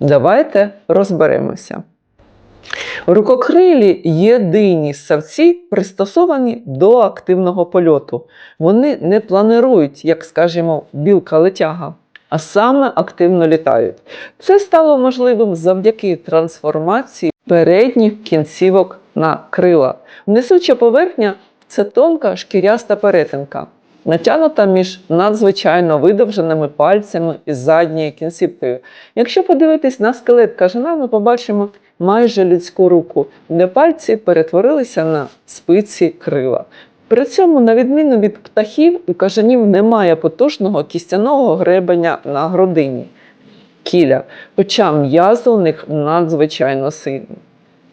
Давайте розберемося. Рукокрилі єдині ссавці пристосовані до активного польоту. Вони не планують, як скажімо, білка-летяга, а саме активно літають. Це стало можливим завдяки трансформації передніх кінцівок на крила. Несуча поверхня це тонка шкіряста перетинка, натягнута між надзвичайно видовженими пальцями і задньою кінцівкою. Якщо подивитись на скелет кажана, ми побачимо майже людську руку, де пальці перетворилися на спиці крила. При цьому, на відміну від птахів, у кажанів немає потужного кістяного гребеня на грудині кіля, хоча м'язи у них надзвичайно сильні.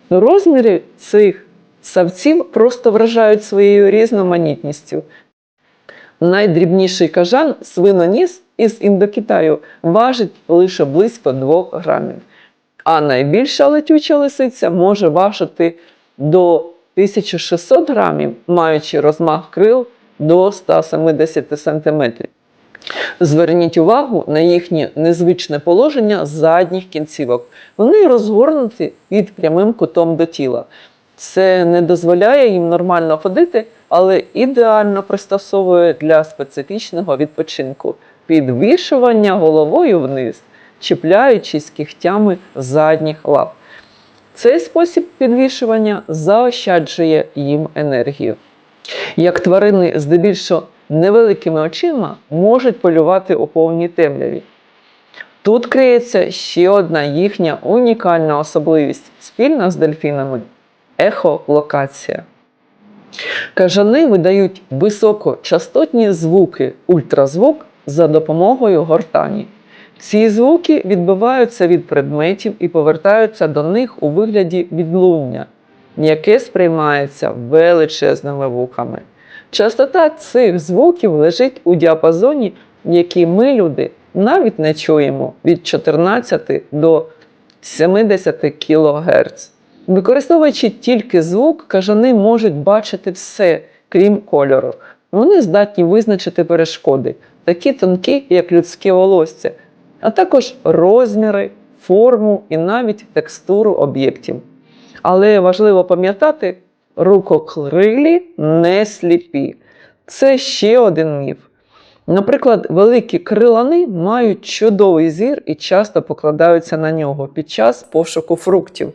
Розміри цих савців просто вражають своєю різноманітністю. Найдрібніший кажан свиноніс із Індокитаю важить лише близько 2 грамів, а найбільша летюча лисиця може важити до 1600 грамів, маючи розмах крил до 170 см. Зверніть увагу на їхнє незвичне положення задніх кінцівок. Вони розгорнуті під прямим кутом до тіла. Це не дозволяє їм нормально ходити, але ідеально пристосовує для специфічного відпочинку підвішування головою вниз, чіпляючись кігтями задніх лап. Цей спосіб підвішування заощаджує їм енергію. Як тварини здебільшого невеликими очима можуть полювати у повній темряві. Тут криється ще одна їхня унікальна особливість спільна з дельфінами ехолокація. Кажани видають високочастотні звуки ультразвук за допомогою гортані. Ці звуки відбиваються від предметів і повертаються до них у вигляді відлуння, яке сприймається величезними вухами. Частота цих звуків лежить у діапазоні, який ми, люди, навіть не чуємо від 14 до 70 кГц. Використовуючи тільки звук, кажани можуть бачити все, крім кольору. Вони здатні визначити перешкоди, такі тонкі, як людське волосся, а також розміри, форму і навіть текстуру об'єктів. Але важливо пам'ятати, рукокрилі не сліпі. Це ще один міф. Наприклад, великі крилани мають чудовий зір і часто покладаються на нього під час пошуку фруктів.